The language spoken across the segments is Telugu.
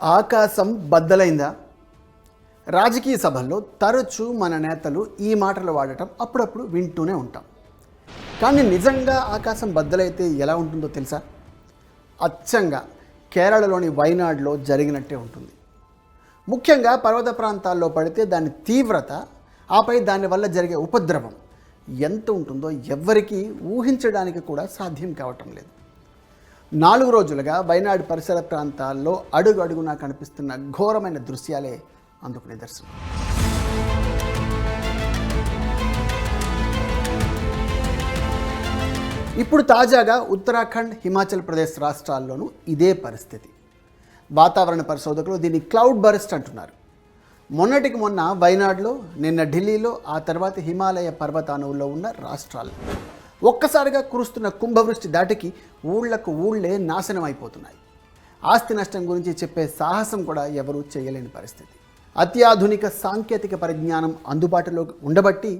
ఆకాశం బద్దలైందా? రాజకీయ సభల్లో తరచూ మన నేతలు ఈ మాటలు వాడటం అప్పుడప్పుడు వింటూనే ఉంటాం. కానీ నిజంగా ఆకాశం బద్దలైతే ఎలా ఉంటుందో తెలుసా? అచ్చంగా కేరళలోని వైనాడ్లో జరిగినట్టే ఉంటుంది. ముఖ్యంగా పర్వత ప్రాంతాల్లో పడితే దాని తీవ్రత ఆపై దానివల్ల జరిగే ఉపద్రవం ఎంత ఉంటుందో ఎవ్వరికీ ఊహించడానికి కూడా సాధ్యం కావటం లేదు. నాలుగు రోజులుగా వైనాడు పరిసర ప్రాంతాల్లో అడుగు అడుగునా కనిపిస్తున్న ఘోరమైన దృశ్యాలే అందుకు నిదర్శనం. ఇప్పుడు తాజాగా ఉత్తరాఖండ్ హిమాచల్ ప్రదేశ్ రాష్ట్రాల్లోనూ ఇదే పరిస్థితి. వాతావరణ పరిశోధకులు దీన్ని క్లౌడ్ బరెస్ట్ అంటున్నారు. మొన్నటికి మొన్న వైనాడ్లో నిన్న ఢిల్లీలో ఆ తర్వాత హిమాలయ పర్వతానువుల్లో ఉన్న రాష్ట్రాలు. ఒక్కసారిగా కురుస్తున్న కుంభవృష్టి దాటికి ఊళ్ళకు ఊళ్ళే నాశనం అయిపోతున్నాయి ఆస్తి నష్టం గురించి చెప్పే సాహసం కూడా ఎవరూ చేయలేని పరిస్థితి. అత్యాధునిక సాంకేతిక పరిజ్ఞానం అందుబాటులో ఉండబట్టి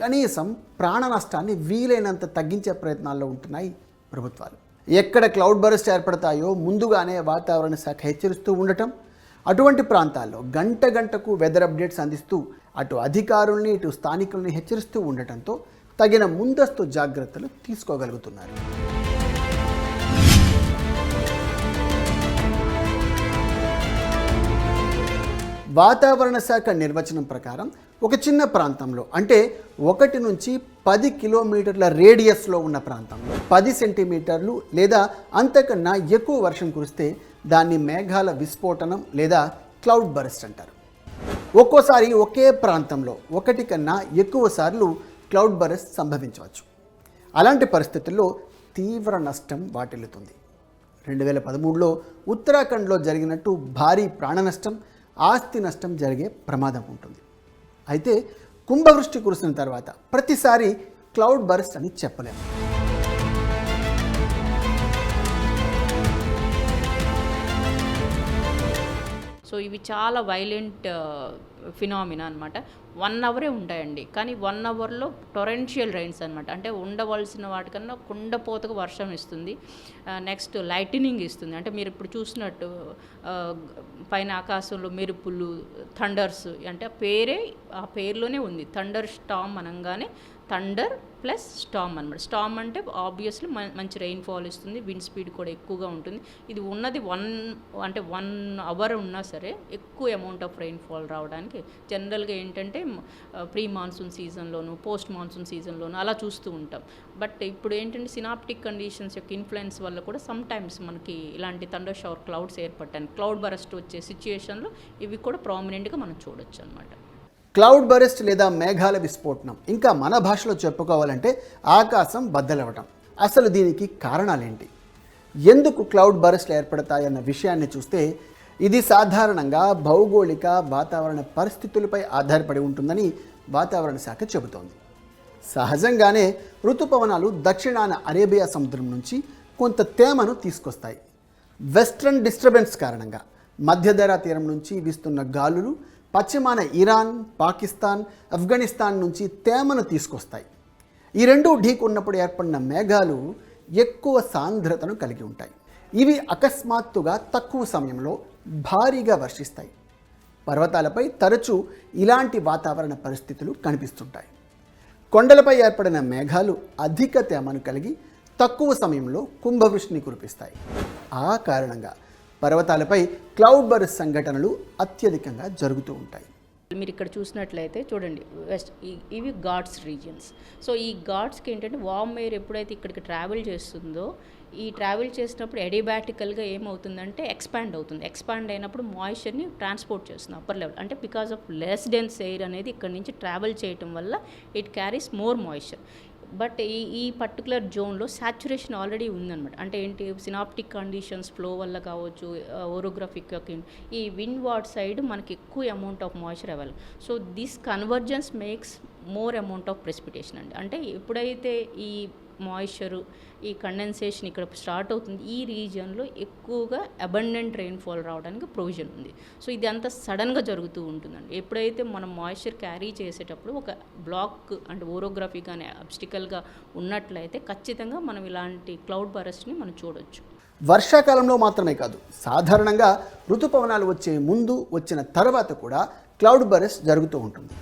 కనీసం ప్రాణ నష్టాన్ని వీలైనంత తగ్గించే ప్రయత్నాల్లో ఉంటున్నాయి ప్రభుత్వాలు. ఎక్కడ క్లౌడ్ బరస్ట్ ఏర్పడతాయో ముందుగానే వాతావరణ శాఖ హెచ్చరిస్తూ ఉండటం అటువంటి ప్రాంతాల్లో గంట గంటకు వెదర్ అప్డేట్స్ అందిస్తూ అటు అధికారుల్ని ఇటు స్థానికుల్ని హెచ్చరిస్తూ ఉండటంతో తగిన ముందస్తు జాగ్రత్తలు తీసుకోగలుగుతున్నారు. వాతావరణ శాఖ నిర్వచనం ప్రకారం ఒక చిన్న ప్రాంతంలో అంటే ఒకటి నుంచి పది కిలోమీటర్ల రేడియస్లో ఉన్న ప్రాంతంలో పది సెంటీమీటర్లు లేదా అంతకన్నా ఎక్కువ వర్షం కురిస్తే దాన్ని మేఘాల విస్ఫోటనం లేదా క్లౌడ్ బరస్ట్ అంటారు. ఒక్కోసారి ఒకే ప్రాంతంలో ఒకటి కన్నా ఎక్కువ సార్లు క్లౌడ్ బరస్ సంభవించవచ్చు. అలాంటి పరిస్థితుల్లో తీవ్ర నష్టం వాటిల్లుతుంది. రెండు వేల పదమూడులో ఉత్తరాఖండ్లో జరిగినట్టు భారీ ప్రాణ నష్టం ఆస్తి నష్టం జరిగే ప్రమాదం ఉంటుంది. అయితే కుంభవృష్టి కురిసిన తర్వాత ప్రతిసారి క్లౌడ్ బర్స్ట్ అని చెప్పలేము సో ఇవి చాలా వైలెంట్ ఫినామినా అనమాట వన్ అవరే ఉంటాయండి. కానీ వన్ అవర్లో టొరెన్షియల్ రైన్స్ అనమాట అంటే ఉండవలసిన వాటికన్నా కుండపోతకు వర్షం ఇస్తుంది. Uh, నెక్స్ట్ లైటనింగ్ ఇస్తుంది. అంటే మీరు ఇప్పుడు చూసినట్టు uh, పైన ఆకాశంలో మెరుపులు థండర్స్ అంటే ఆ పేరే ఆ పేరులోనే ఉంది. థండర్ స్టామ్ అనగానే థండర్ ప్లస్ స్టామ్ అనమాట స్టామ్ అంటే ఆబ్వియస్లీ మంచి రెయిన్ఫాల్ ఇస్తుంది విండ్ స్పీడ్ కూడా ఎక్కువగా ఉంటుంది. ఇది ఉన్నది వన్ అంటే వన్ అవర్ ఉన్నా సరే ఎక్కువ అమౌంట్ ఆఫ్ రెయిన్ఫాల్ రావడానికి జనరల్గా ఏంటంటే ప్రీ మాన్సూన్ సీజన్లోను పోస్ట్ మాన్సూన్ సీజన్లోను అలా చూస్తూ ఉంటాం. బట్ ఇప్పుడు ఏంటంటే సినాప్టిక్ కండిషన్స్ యొక్క ఇన్ఫ్లుయెన్స్ వల్ల కూడా సమ్ టైమ్స్ మనకి ఇలాంటి థండర్ షవర్ క్లౌడ్స్ ఏర్పడటానికి క్లౌడ్ బరస్ట్ వచ్చే సిచ్యుయేషన్లో ఇవి కూడా ప్రామినెంట్గా మనం చూడొచ్చు అనమాట క్లౌడ్ బరెస్ట్ లేదా మేఘాల విస్ఫోటనం. ఇంకా మన భాషలో చెప్పుకోవాలంటే ఆకాశం బద్దలవ్వటం. అసలు దీనికి కారణాలేంటి? ఎందుకు క్లౌడ్ బరెస్ట్లు ఏర్పడతాయన్న విషయాన్ని చూస్తే ఇది సాధారణంగా భౌగోళిక వాతావరణ పరిస్థితులపై ఆధారపడి ఉంటుందని వాతావరణ శాఖ చెబుతోంది. సహజంగానే ఋతుపవనాలు దక్షిణాన అరేబియా సముద్రం నుంచి కొంత తేమను తీసుకొస్తాయి. వెస్ట్రన్ డిస్టర్బెన్స్ కారణంగా మధ్యధరా తీరం నుంచి వీస్తున్న గాలులు పశ్చిమాన ఇరాన్ పాకిస్తాన్ ఆఫ్ఘనిస్తాన్ నుంచి తేమను తీసుకొస్తాయి. ఈ రెండు ఢీకున్నప్పుడు ఏర్పడిన మేఘాలు ఎక్కువ సాంద్రతను కలిగి ఉంటాయి. ఇవి అకస్మాత్తుగా తక్కువ సమయంలో భారీగా వర్షిస్తాయి. పర్వతాలపై తరచూ ఇలాంటి వాతావరణ పరిస్థితులు కనిపిస్తుంటాయి. కొండలపై ఏర్పడిన మేఘాలు అధిక తేమను కలిగి తక్కువ సమయంలో కుంభవృష్టిని కురిపిస్తాయి. ఆ కారణంగా పర్వతాలపై క్లౌడ్ బర్స్ సంఘటనలు అత్యధికంగా జరుగుతూ ఉంటాయి. మీరు ఇక్కడ చూసినట్లయితే చూడండి వెస్ట్ ఇవి ఘాట్స్ రీజియన్స్. సో ఈ ఘాట్స్కి ఏంటంటే వామ్ ఎయిర్ ఎప్పుడైతే ఇక్కడికి ట్రావెల్ చేస్తుందో ఈ ట్రావెల్ చేసినప్పుడు ఎడిబాటికల్గా ఏమవుతుందంటే ఎక్స్పాండ్ అవుతుంది. ఎక్స్పాండ్ అయినప్పుడు మాయిశ్చర్ని ట్రాన్స్పోర్ట్ చేస్తుంది అప్పర్ లెవెల్. అంటే because of less dense air అనేది ఇక్కడ నుంచి ట్రావెల్ చేయటం వల్ల it carries more moisture. But ఈ ఈ పర్టికులర్ జోన్లో సాచురేషన్ ఆల్రెడీ ఉందన్నమాట. అంటే ఏంటి సినాప్టిక్ కండిషన్స్ ఫ్లో వల్ల కావచ్చు ఓరోగ్రఫిక్ ఈ విండ్ వాట్ సైడ్ మనకి ఎక్కువ amount of moisture available so this convergence makes more amount of precipitation అండి. అంటే ఎప్పుడైతే ఈ మాయిశ్చరు ఈ కండెన్సేషన్ ఇక్కడ స్టార్ట్ అవుతుంది. ఈ రీజియన్లో ఎక్కువగా అబండెంట్ రెయిన్ఫాల్ రావడానికి ప్రొవిజన్ ఉంది. సో ఇది అంతా సడన్గా జరుగుతూ ఉంటుందండి. ఎప్పుడైతే మనం మాయిశ్చర్ క్యారీ చేసేటప్పుడు ఒక బ్లాక్ అంటే ఓరోగ్రఫీ కానీ అబ్స్టికల్గా ఉన్నట్లయితే ఖచ్చితంగా మనం ఇలాంటి క్లౌడ్ బరస్ట్ని మనం చూడొచ్చు. వర్షాకాలంలో మాత్రమే కాదు సాధారణంగా ఋతుపవనాలు వచ్చే ముందు వచ్చిన తర్వాత కూడా క్లౌడ్ బరస్ జరుగుతూ ఉంటుంది.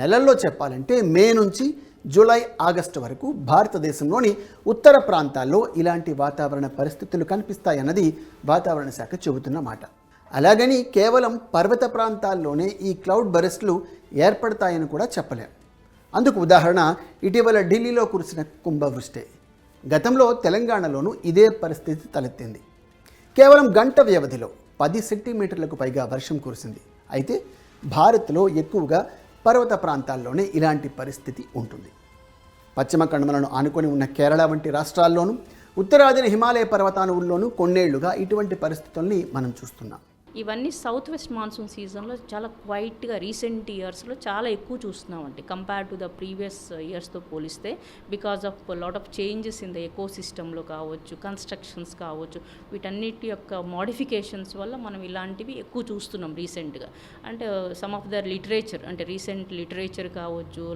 నెలల్లో చెప్పాలంటే మే నుంచి జూలై ఆగస్టు వరకు భారతదేశంలోని ఉత్తర ప్రాంతాల్లో ఇలాంటి వాతావరణ పరిస్థితులు కనిపిస్తాయన్నది వాతావరణ శాఖ చెబుతున్న మాట. అలాగని కేవలం పర్వత ప్రాంతాల్లోనే ఈ క్లౌడ్ బరెస్ట్లు ఏర్పడతాయని కూడా చెప్పలేం. అందుకు ఉదాహరణ ఇటీవల ఢిల్లీలో కురిసిన కుంభవృష్టి. గతంలో తెలంగాణలోనూ ఇదే పరిస్థితి తలెత్తింది. కేవలం గంట వ్యవధిలో పది సెంటీమీటర్లకు పైగా వర్షం కురిసింది. అయితే భారత్లో ఎక్కువగా పర్వత ప్రాంతాల్లోనే ఇలాంటి పరిస్థితి ఉంటుంది. పశ్చిమ కనుమలను ఆనుకొని ఉన్న కేరళ వంటి రాష్ట్రాల్లోనూ ఉత్తరాదిన హిమాలయ పర్వతానువుల్లోనూ కొన్నేళ్ళుగా ఇటువంటి పరిస్థితుల్ని మనం చూస్తున్నాం. ఇవన్నీ సౌత్ వెస్ట్ మాన్సూన్ సీజన్లో చాలా క్వైట్గా రీసెంట్ ఇయర్స్లో చాలా ఎక్కువ చూస్తున్నామండి. కంపేర్ టు ద ప్రీవియస్ ఇయర్స్తో పోలిస్తే because of lot of changes in the echo సిస్టంలో కావచ్చు కన్స్ట్రక్షన్స్ కావచ్చు వీటన్నిటి యొక్క మోడిఫికేషన్స్ వల్ల మనం ఇలాంటివి ఎక్కువ చూస్తున్నాం రీసెంట్గా. అంటే సమ్ ఆఫ్ ద లిటరేచర్ అంటే రీసెంట్ లిటరేచర్ కావచ్చు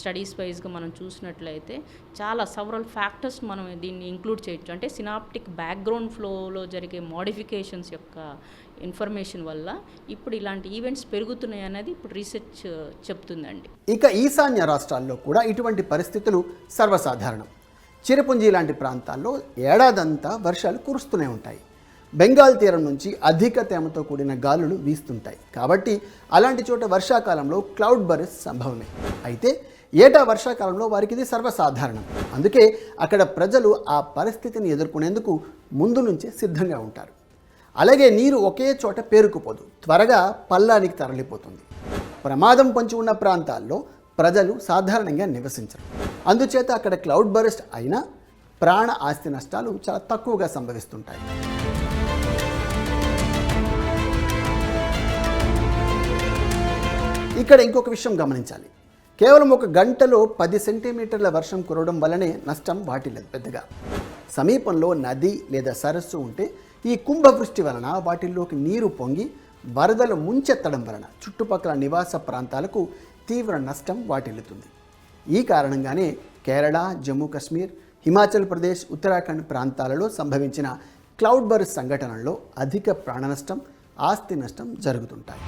స్టడీస్ వైజ్గా uh, మనం చూసినట్లయితే చాలా సవరల్ ఫ్యాక్టర్స్ మనం దీన్ని ఇంక్లూడ్ చేయొచ్చు. అంటే సినాప్టిక్ బ్యాక్గ్రౌండ్ ఫ్లోలో జరిగే మోడిఫికేషన్స్ యొక్క ఇన్ఫర్మేషన్ వల్ల ఇప్పుడు ఇలాంటి ఈవెంట్స్ పెరుగుతున్నాయి అనేది ఇప్పుడు రీసెర్చ్ చెప్తుందండి. ఇక ఈశాన్య రాష్ట్రాల్లో కూడా ఇటువంటి పరిస్థితులు సర్వసాధారణం. చిరపుంజి లాంటి ప్రాంతాల్లో ఏడాదంతా వర్షాలు కురుస్తూనే ఉంటాయి. బెంగాల్ తీరం నుంచి అధిక తేమతో కూడిన గాలులు వీస్తుంటాయి. కాబట్టి అలాంటి చోట వర్షాకాలంలో క్లౌడ్ బరెస్ సంభవమే. అయితే ఏటా వర్షాకాలంలో వారికి ఇది సర్వసాధారణం. అందుకే అక్కడ ప్రజలు ఆ పరిస్థితిని ఎదుర్కొనేందుకు ముందు నుంచే సిద్ధంగా ఉంటారు. అలాగే నీరు ఒకే చోట పేరుకుపోదు. త్వరగా పల్లానికి తరలిపోతుంది. ప్రమాదం పొంచి ఉన్న ప్రాంతాల్లో ప్రజలు సాధారణంగా నివసించరు. అందుచేత అక్కడ క్లౌడ్ బరెస్ట్ అయినా ప్రాణ ఆస్తి నష్టాలు చాలా తక్కువగా సంభవిస్తుంటాయి. ఇక్కడ ఇంకొక విషయం గమనించాలి. కేవలం ఒక గంటలో పది సెంటీమీటర్ల వర్షం కురవడం వల్లనే నష్టం వాటిల్లదు పెద్దగా. సమీపంలో నది లేదా సరస్సు ఉంటే ఈ కుంభవృష్టి వలన వాటిల్లోకి నీరు పొంగి వరదలు ముంచెత్తడం వలన చుట్టుపక్కల నివాస ప్రాంతాలకు తీవ్ర నష్టం వాటిల్లుతుంది. ఈ కారణంగానే కేరళ జమ్మూ కాశ్మీర్ హిమాచల్ ప్రదేశ్ ఉత్తరాఖండ్ ప్రాంతాలలో సంభవించిన క్లౌడ్ బర్స్ సంఘటనల్లో అధిక ప్రాణ నష్టం ఆస్తి నష్టం జరుగుతుంటాయి.